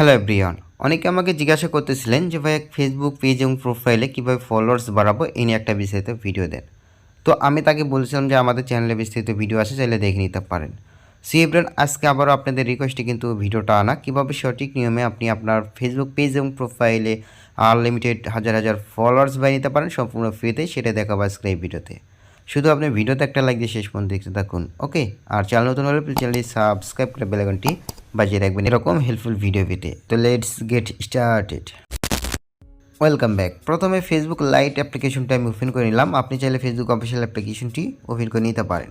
Hello everyone অনেকে আমাকে জিজ্ঞাসা করতেছিলেন যে ভাই ফেসবুক পেজ এবং প্রোফাইলে কীভাবে ফলোয়ার্স বাড়াবো? এই নিয়ে একটা বিস্তারিত ভিডিও দেন। তো আমি তাকে বলেছিলাম যে, আমাদের চ্যানেলে বিস্তারিত ভিডিও আছে, চাইলে দেখে নিতে পারেন। সি, এভরিওয়ান, আজকে আবারও আপনাদের রিকোয়েস্টে কিন্তু ভিডিওটা আনা। কীভাবে সঠিক নিয়মে আপনি আপনার ফেসবুক পেজ এবং প্রোফাইলে আনলিমিটেড হাজার হাজার ফলোয়ার্স বানিয়ে নিতে পারেন, সম্পূর্ণ ফ্রিতে সেটা দেখাবো আজকে এই ভিডিওতে শুধু আপনি ভিডিওতে একটা লাইক দিয়ে শেষ পর্যন্ত দেখতে থাকুন ওকে আর চ্যানেল নতুন হলে প্লিজ চ্যানেলটি সাবস্ক্রাইব করে বেলাইকনটি বাজিয়ে রাখবেন এরকম হেল্পফুল ভিডিও পেতে। তো let's get started welcome back প্রথমে ফেসবুক লাইট অ্যাপ্লিকেশনটা আমি ওপেন করে নিলাম। আপনি চাইলে ফেসবুক অফিসিয়াল অ্যাপ্লিকেশনটি ওপেন করে নিতে পারেন।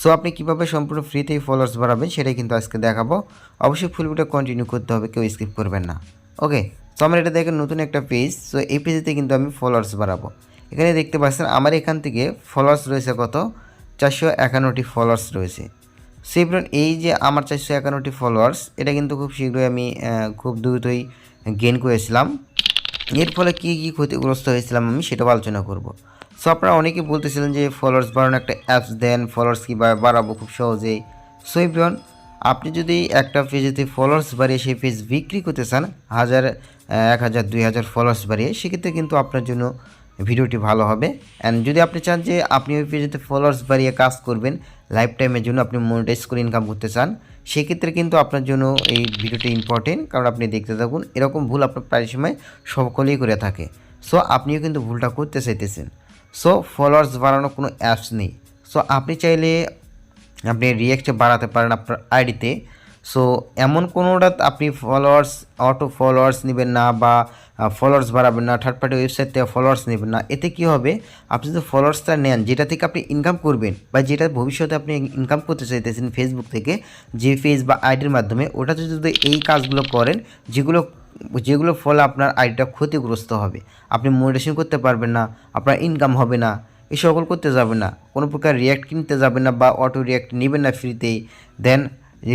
সো আপনি কীভাবে সম্পূর্ণ ফ্রিতেই ফলোয়ার্স বাড়াবেন সেটাই কিন্তু আজকে দেখাবো। অবশ্যই ফুল ভিডিও কন্টিনিউ করতে হবে, কেউ স্কিপ করবেন না। ওকে সো আমার এটা দেখেন নতুন একটা পেজ সো এই পেজেতে কিন্তু আমি ফলোয়ার্স বাড়াবো। এখানে দেখতে পাচ্ছেন আমার এখান থেকে ফলোয়ার্স রয়েছে কত? চারশো একান্নটি ফলোয়ার্স রয়েছে। সেভরন এই যে আমার চারশো একান্নটি ফলোয়ার্স এটা কিন্তু খুব শীঘ্রই আমি খুব দ্রুতই গেইন করেছিলাম। এর ফলে কী কী ক্ষতিগ্রস্ত হয়েছিলাম আমি সেটাও আলোচনা করব। সো আপনারা অনেকে বলতেছিলেন যে ফলোয়ার্স বাড়ানো একটা অ্যাপস দেন ফলোয়ার্স কীভাবে বাড়াবো খুব সহজেই। সো এভরিওয়ান আপনি যদি একটা পেজেতে ফলোয়ার্স বাড়িয়ে সেই পেজ বিক্রি করতে চান, হাজার এক হাজার, দুই হাজার ফলোয়ার্স বাড়িয়ে, সেক্ষেত্রে কিন্তু আপনার জন্য ভিডিওটি ভালো হবে। অ্যান্ড যদি আপনি চান যে আপনি ওই পেজেতে ফলোয়ার্স বাড়িয়ে কাজ করবেন লাইফ টাইমের জন্য আপনি মনিটাইজ করে ইনকাম করতে চান, সেক্ষেত্রে কিন্তু আপনার জন্য এই ভিডিওটি ইম্পর্টেন্ট কারণ আপনি দেখতে থাকুন, এরকম ভুল আপনার প্রায় সময় সকলেই করে থাকে। সো আপনিও কিন্তু ভুলটা করতে চাইতেছেন। সো ফলোয়ার্স বাড়ানোর কোনো অ্যাপস নেই। সো আপনি চাইলে আপনি রিয়াক্টে বাড়াতে পারেন আপনার আইডিতে সো এমন কোনোটা আপনি ফলোয়ার্স অটো ফলোয়ার্স নেবেন না বা ফলোয়ার্স বাড়াবেন না থার্ড পার্টি ওয়েবসাইট থেকে ফলোয়ার্স নেবেন না, এতে কি হবে? আপনি যদি ফলোয়ার্সটা নেন, যেটা থেকে আপনি ইনকাম করবেন বা যেটা ভবিষ্যতে আপনি ইনকাম করতে চাইতেছেন ফেসবুক থেকে, যে পেজ বা আইডির মাধ্যমে ওটা যদি এই কাজগুলো করেন, যেগুলো যেগুলো ফলে আপনার আইডিটা ক্ষতিগ্রস্ত হবে। আপনি মোটিভেশন করতে পারবেন না, আপনার ইনকাম হবে না এই সকল করতে যাবেন না। কোনো প্রকার রিয়াক্ট কিনতে যাবেন না বা অটো রিয়াক্ট নেবেন না ফ্রিতেই দেন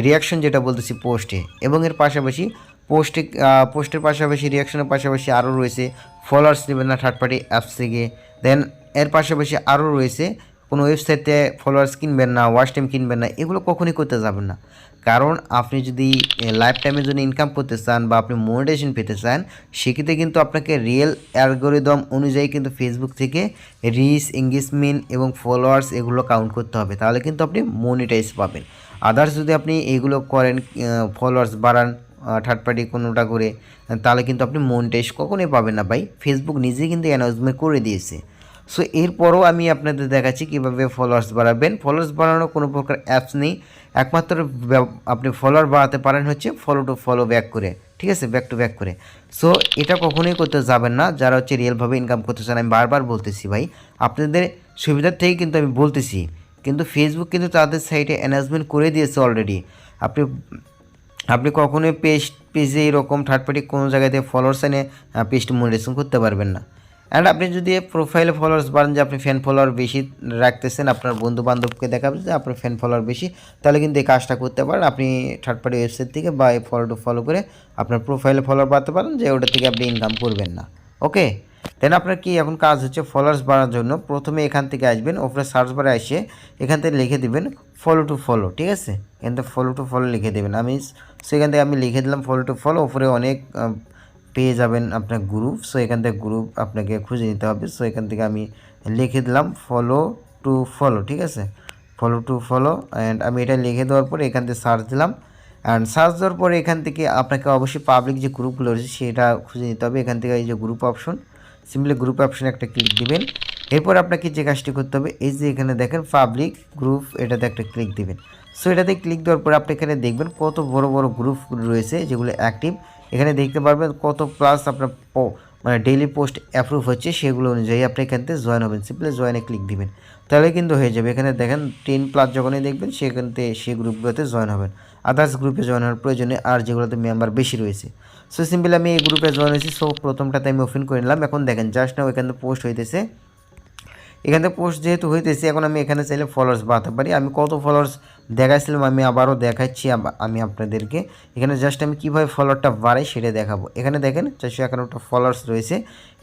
রিয়াকশন যেটা বলতেছি পোস্টে এবং এর পাশাপাশি পোস্টে পোস্টের পাশাপাশি রিয়াকশনের পাশাপাশি আরও রয়েছে ফলোয়ার্স নেবেন না থার্ড পার্টি অ্যাপস থেকে। দেন এর পাশাপাশি আরও রয়েছে কোনো ওয়েবসাইটে ফলোয়ার্স কিনবেন না ওয়াশ টাইম কিনবেন না, এগুলো কখনই করতে যাবেন না। কারণ আপনি যদি লাইফ টাইমের জন্য ইনকাম করতে চান বা আপনি মোনেটেশন পেতে চান, সেক্ষেত্রে কিন্তু আপনাকে রিয়েল অ্যালগোরিদম অনুযায়ী কিন্তু ফেসবুক থেকে রিচ এঙ্গেজমেন্ট এবং ফলোয়ার্স এগুলো কাউন্ট করতে হবে। তাহলে কিন্তু আপনি মনিটাইজ পাবেন। আদার্স যদি আপনি এগুলো করেন ফলোয়ার্স বাড়ান থার্ড পার্টি কোনোটা করে, তাহলে কিন্তু আপনি মনিটাইজ কখনোই পাবেন না ভাই। ফেসবুক নিজেই কিন্তু অ্যানাউন্সমেন্ট করে দিয়েছে। সো এরপরও আমি আপনাদের দেখাচ্ছি কীভাবে ফলোয়ার্স বাড়াবেন। ফলোয়ার্স বাড়ানোর কোনো প্রকার অ্যাপস নেই। একমাত্র আপনি ফলোয়ার বাড়াতে পারেন হচ্ছে ফলো টু ফলো ব্যাক করে। ঠিক আছে? ব্যাক টু ব্যাক করে। সো এটা কখনোই করতে যাবেন না। যারা হচ্ছে রিয়েলভাবে ইনকাম করতে চান, আমি বারবার বলতেছি ভাই, আপনাদের সুবিধার থেকেই কিন্তু আমি বলতেছি। কিন্তু ফেসবুক কিন্তু তাদের সাইটে অ্যানাউন্সমেন্ট করে দিয়েছে অলরেডি আপনি আপনি কখনোই পেজ পেজে এরকম থার্ড পার্টি কোনো জায়গাতে ফলোয়ার্স এনে পেজটি মনিটাইজেশন করতে পারবেন না। অ্যান্ড আপনি যদি প্রোফাইলে ফলোয়ার্স বাড়েন যে আপনি ফ্যান ফলোয়ার বেশি রাখতেছেন, আপনার বন্ধু বান্ধবকে দেখাবেন যে আপনার ফ্যান ফলোয়ার বেশি, তাহলে কিন্তু এই কাজটা করতে পারেন। আপনি থার্ড পার্টি ওয়েবসাইট থেকে বা এই ফলো টু ফলো করে আপনার প্রোফাইলে ফলোয়ার বাড়তে পারেন যে ওটা থেকে আপনি ইনকাম করবেন না। ওকে দেন আপনার কি এখন কাজ হচ্ছে ফলোয়ার্স বাড়ানোর জন্য? প্রথমে এখান থেকে আসবেন, ওপরে সার্চ বারে এসে এখান থেকে লিখে দিবেন ফলো টু ফলো ঠিক আছে? এখান থেকে ফলো টু ফলো লিখে দেবেন। আমি সেখান থেকে আমি লিখে দিলাম ফলো টু ফলো ওপরে অনেক পেয়ে যাবেন আপনার গ্রুপ সো এখান থেকে গ্রুপ আপনাকে খুঁজে নিতে হবে। সো এখান থেকে আমি লিখে দিলাম ফলো টু ফলো ঠিক আছে? ফলো টু ফলো অ্যান্ড আমি এটা লিখে দেওয়ার পরে এখান থেকে সার্চ দিলাম। অ্যান্ড সার্চ দেওয়ার পরে এখান থেকে আপনাকে অবশ্যই পাবলিক যে গ্রুপগুলো রয়েছে, সেটা খুঁজে নিতে হবে। এখান থেকে এই যে গ্রুপ অপশন সিম্পলি গ্রুপ অপশনে একটা ক্লিক দিবেন। এরপর আপনাকে যে কাজটি করতে হবে, এই যে এখানে দেখেন পাবলিক গ্রুপ এটাতে একটা ক্লিক দিবেন। সো এটাতে ক্লিক দেওয়ার পরে আপনি এখানে দেখবেন কত বড় বড় গ্রুপ রয়েছে, যেগুলো অ্যাক্টিভ এখানে দেখতে পারবেন কত প্লাস আপনার মানে ডেইলি পোস্ট অ্যাপ্রুভ হচ্ছে সেগুলো অনুযায়ী আপনি এখান থেকে জয়েন হবেন। সিম্পলি জয়েনে ক্লিক দিবেন। তাহলে কিন্তু হয়ে যাবে। এখানে দেখেন টেন প্লাস যখনই দেখবেন সেখান থেকে সেই গ্রুপগুলোতে জয়েন হবেন। আদার্স গ্রুপে জয়েন হওয়ার প্রয়োজনে আর যেগুলোতে মেম্বার বেশি রয়েছে। সো সিম্পলি আমি এই গ্রুপে জয়েন হয়েছি। সো প্রথমটাতে আমি ওপেন করে নিলাম। এখন দেখেন জাস্ট নাও এখানে পোস্ট হইতেছে এখান থেকে পোস্ট যেহেতু হইতেছে, এখন আমি এখানে চাইলে ফলোয়ার্স বাড়াতে পারি। আমি কত ফলোয়ার্স দেখাইছিলাম, আমি আবারও দেখাচ্ছি আমি আপনাদেরকে। এখানে জাস্ট আমি কীভাবে ফলোয়ারটা বাড়াই সেটা দেখাবো। এখানে দেখেন, চারশো একান্নটা ফলোয়ার্স রয়েছে।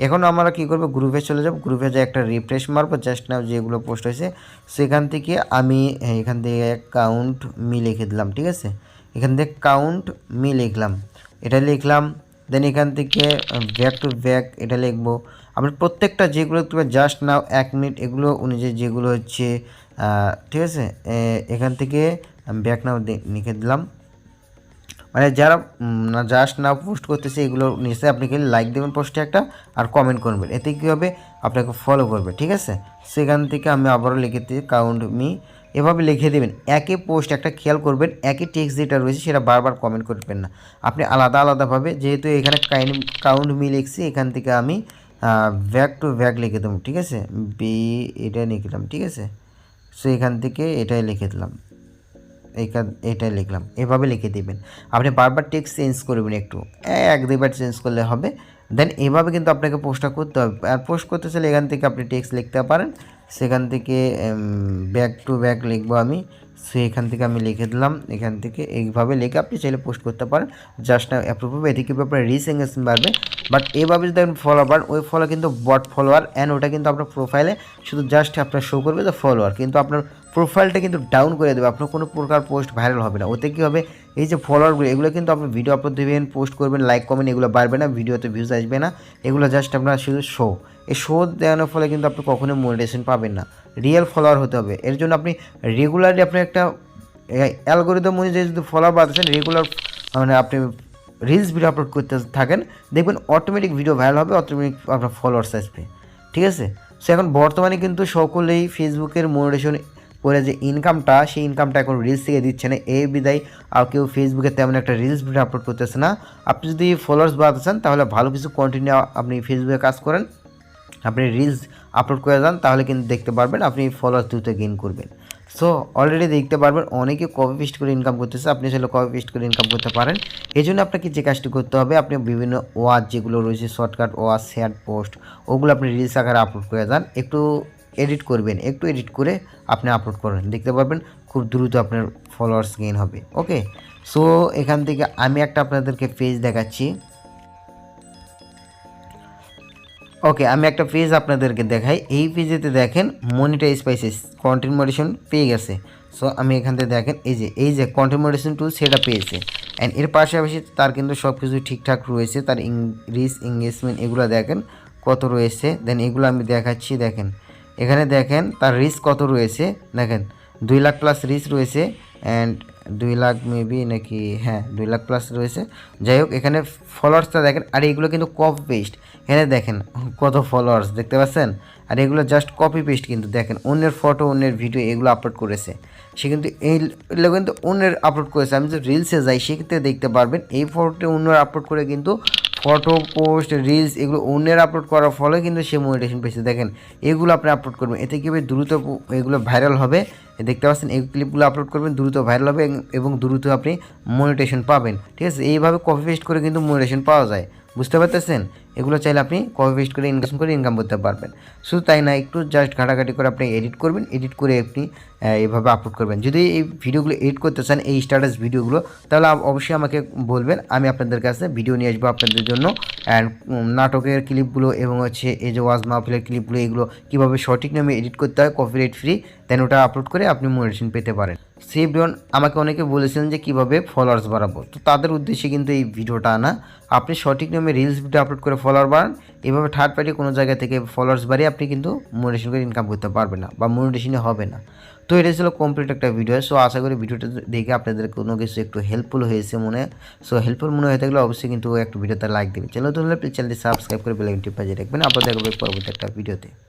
এখন আমরা কী করব? গ্রুপে চলে যাব। গ্রুপে যে একটা রিফ্রেশ মারবো জাস্ট নাও যেগুলো পোস্ট হয়েছে, সেখান থেকে আমি এখান থেকে কাউন্ট মি লিখে দিলাম, ঠিক আছে? এখান থেকে কাউন্ট মি লিখলাম। এটা লিখলাম দেন এখান থেকে ব্যাক টু ব্যাক এটা লিখব। আমরা প্রত্যেকটা যেগুলো তুমি জাস্ট নাও এক মিনিট এগুলো অনুযায়ী যেগুলো হচ্ছে ঠিক আছে? এখান থেকে আমি ব্যাক নাও লিখে দিলাম। মানে যারা না জাস্ট না পোস্ট করতেছে, এগুলো নিচে আপনি খালি লাইক দেবেন পোস্টে একটা আর কমেন্ট করবেন। এতে কী হবে? আপনাকে ফলো করবে, ঠিক আছে? সেখান থেকে আমি আবারও লিখে দিই কাউন্ট মি এভাবে লিখে দেবেন একই পোস্ট একটা খেয়াল করবেন একই টেক্সট যেটা রয়েছে সেটা বারবার কমেন্ট করবেন না। আপনি আলাদা আলাদাভাবে, যেহেতু এখানে কাউন্ট মি লিখছি, এখান থেকে আমি ব্যাক টু ব্যাক লিখে দেবো, ঠিক আছে? বি এটা লিখলাম ঠিক আছে? সো এখান থেকে এটাই লিখে দিলাম। এইখান এটাই লিখলাম। এভাবে লিখে দিবেন। আপনি বারবার টেক্সট চেঞ্জ করবেন একটু। এক, দুইবার চেঞ্জ করলে হবে। দেন এভাবে কিন্তু আপনাকে পোস্টটা করতে হবে। আর পোস্ট করতে চাইলে এখান থেকে আপনি টেক্সট লিখতে পারেন। সেখান থেকে ব্যাক টু ব্যাক লিখব আমি। সো এখান থেকে আমি লিখে দিলাম। এখান থেকে এইভাবে লিখে আপনি চাইলে পোস্ট করতে পারেন। জাস্ট না অ্যাপ্রুভ হবে। এদিকে আপনার রিচ এঙ্গেজমেন্ট বাড়বে? বাট এভাবে যদি আপনি ফলো পান ওই ফলো কিন্তু বট ফলোয়ার অ্যান্ড ওটা কিন্তু আপনার প্রোফাইলে শুধু জাস্ট আপনার শো করবে তো ফলোয়ার কিন্তু আপনার প্রোফাইলটা কিন্তু ডাউন করে দেবে। আপনার কোনো প্রকার পোস্ট ভাইরাল হবে না। ওতে কী হবে? এই যে ফলোয়ারগুলো এগুলো কিন্তু আপনি ভিডিও আপলোড দেবেন পোস্ট করবেন লাইক কমেন্ট এগুলো বাড়বে না, ভিডিওতে ভিউজ আসবে না। এগুলো জাস্ট আপনার শুধু শো এই শো দেওয়ানোর ফলে কিন্তু আপনি কখনোই মোটিভেশন পাবেন না। রিয়েল ফলোয়ার হতে হবে। এর জন্য আপনি রেগুলারলি আপনি একটা অ্যালগোরিদম অনুযায়ী যদি ফলোয়ার বাড়াচ্ছেন রেগুলার মানে আপনি রিলস ভিডিও আপলোড করতে থাকেন, দেখবেন অটোমেটিক ভিডিও ভাইরাল হবে অটোমেটিক আপনার ফলোয়ার্স আসবে। ঠিক আছে? সো এখন বর্তমানে কিন্তু সকলেই ফেসবুকের মোটিভেশন করে যে ইনকামটা সেই ইনকামটা এখন রিলস থেকে দিচ্ছে না। এই বিদায়, আর কেউ ফেসবুকে তেমন একটা রিলস ভিডিও আপলোড করতেছে না। আপনি যদি ফলোয়ার্স বাড়াতে চান, তাহলে ভালো কিছু কন্টিনিউ আপনি ফেসবুকে কাজ করেন। আপনি রিলস আপলোড করে যান তাহলে কিন্তু দেখতে পারবেন আপনি ফলোয়ার্স দ্রুত গেইন করবেন। সো অলরেডি দেখতে পারবেন, অনেকে কপি পেস্ট করে ইনকাম করতেছে, আপনি চাইলে কপি পেস্ট করে ইনকাম করতে পারেন। এই জন্য আপনাকে যে কাজটি করতে হবে, আপনি বিভিন্ন ওয়াজ যেগুলো রয়েছে শর্টকাট ওয়াজ শেয়ার পোস্ট ওগুলো আপনি রিলস আকারে আপলোড করে যান একটু এডিট করবেন, একটু এডিট করে আপনি আপলোড করেন দেখতে পারবেন খুব দ্রুত আপনার ফলোয়ার্স গেইন হবে ওকে সো এখান থেকে আমি একটা আপনাদেরকে পেজ দেখাচ্ছি। ওকে আমি একটা পেজ আপনাদেরকে দেখাই। এই পেজেতে দেখেন মনিটাইজ পাইছে কন্টেন্ট মডিশন পেয়ে গেছে। সো আমি এখান থেকে দেখেন, এই যে এই যে কন্টেন্ট মডিশন টুল সেটা পেয়েছে। অ্যান্ড এর পাশাপাশি তার কিন্তু সব কিছু ঠিকঠাক রয়েছে, তার রিস এঙ্গেজমেন্ট এগুলো দেখেন কত রয়েছে। দেন এগুলো আমি দেখাচ্ছি, দেখেন। এখানে দেখেন তার রিস্ক কত রয়েছে? দেখেন, দুই লাখ প্লাস রিস্ক রয়েছে অ্যান্ড দুই লাখ মেবি নাকি হ্যাঁ দুই লাখ প্লাস রয়েছে। যাই হোক, এখানে ফলোয়ার্সটা দেখেন, আর এগুলো কিন্তু কপি পেস্ট এখানে দেখেন, কত ফলোয়ার্স দেখতে পাচ্ছেন? আর এগুলো জাস্ট কপি পেস্ট কিন্তু, দেখেন, অন্যের ফটো অন্যের ভিডিও এগুলো আপলোড করেছে। সে কিন্তু এইগুলো কিন্তু অন্যের আপলোড করেছে। আমি যদি রিলসে যাই, সেক্ষেত্রে দেখতে পারবেন, এই ফটোটি অন্যের আপলোড করে কিন্তু ফটো পোস্ট রিলস এগুলো অন্যের আপলোড করার ফলে কিন্তু সে মনিটেশন পেয়েছে। দেখেন, এগুলো আপনি আপলোড করবেন, এতে কীভাবে দ্রুত এগুলো ভাইরাল হবে। দেখতে পাচ্ছেন এই ক্লিপগুলো আপলোড করবেন দ্রুত ভাইরাল হবে এবং- দ্রুত আপনি মনিটেশন পাবেন। ঠিক আছে? এইভাবে কপি পেস্ট করে কিন্তু মনিটেশন পাওয়া যায়। বুঝতে পারতেছেন? এগুলো চাইলে আপনি কপি পেস্ট করে ইনকাম করে ইনকাম করতে পারবেন। শুধু তাই না একটু জাস্ট ঘাটাঘাটি করে আপনি এডিট করবেন এডিট করে আপনি আহ, এইভাবে আপলোড করবেন। যদি এই ভিডিওগুলো এডিট করতে চান এই স্ট্যাটাস ভিডিওগুলো তাহলে অবশ্যই আমাকে বলবেন আমি আপনাদের কাছে ভিডিও নিয়ে আসব আপনাদের জন্য। অ্যান্ড নাটকের ক্লিপগুলো এবং হচ্ছে এই যে ওয়াজ মাহফিলের ক্লিপগুলো এগুলো কীভাবে সঠিক নামে এডিট করতে হয় কপিরাইট ফ্রি দেন ওটা আপলোড করে আপনি মোটিভেশন পেতে পারেন। সেই ব্রিয়ন আমাকে অনেকে বলেছিলেন যে কীভাবে ফলোয়ার্স বাড়াবো। তো তাদের উদ্দেশ্যে কিন্তু এই ভিডিওটা আনা। আপনি সঠিক নিয়মে রিলস ভিডিও আপলোড করে ফলোয়ার বাড়ান। এভাবে থার্ড পার্টি কোনো জায়গা থেকে ফলোয়ার্স বাড়িয়ে আপনি কিন্তু মোটিভেশন করে ইনকাম করতে পারবেন না বা মোটিভেশনে হবে না। তো এটা ছিল কমপ্লিট একটা ভিডিও সো আশা করি ভিডিওটা দেখে আপনাদের কোনো কিছু একটু হেল্পফুল হয়েছে মনে। সো হেল্পফুল মনে হয়ে থাকলে অবশ্যই কিন্তু একটা ভিডিওতে লাইক দেবেন। চ্যানেল তো চ্যানেলটি সাবস্ক্রাইব করে বেলাইকনটি বাজিয়ে রাখবেন। আপনাদের পরবর্তী একটা ভিডিওতে